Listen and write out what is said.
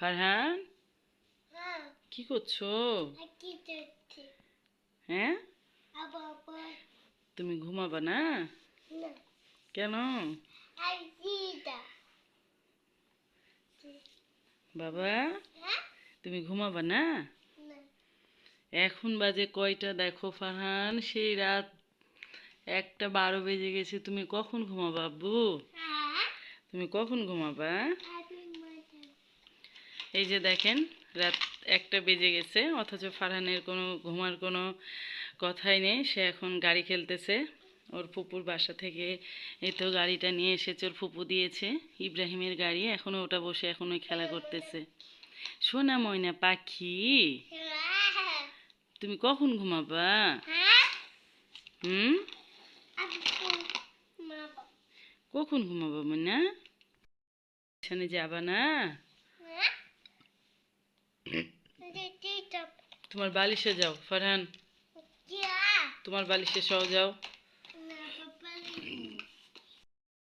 ফারহান? হ্যাঁ। কি করছ? হ্যাঁ? আবার তুমি ঘুমাবা না? কেন? বাবা? হ্যাঁ? তুমি ঘুমাবা না? এখন বাজে কয়টা? দেখো ফারহান সেই রাত একটা বারো বেজে গেছে। তুমি কখন ঘুমাবা আব্বু? হ্যাঁ। তুমি কখন ঘুমাবা? এই যে দেখেন, রাত একটা বেজে গেছে, অথচ ফারহানের কোনো ঘুমার কোনো কথাই নেই, সে এখন গাড়ি খেলতেছে। ওর ফুপুর বাসা থেকে এই তো গাড়িটা নিয়ে এসেছে, ওর ফুপু দিয়েছে, ইব্রাহিমের গাড়ি এখনও ওটা বসে এখন ওই খেলা করতেছে। সোনা ময়না পাখি, তুমি কখন ঘুমাবা? হুম? কখন ঘুমাবা ময়না? এখানে যাবা না? তোমার বালিশে যাও ফারহান। তোমার বালিশে সহ যাও।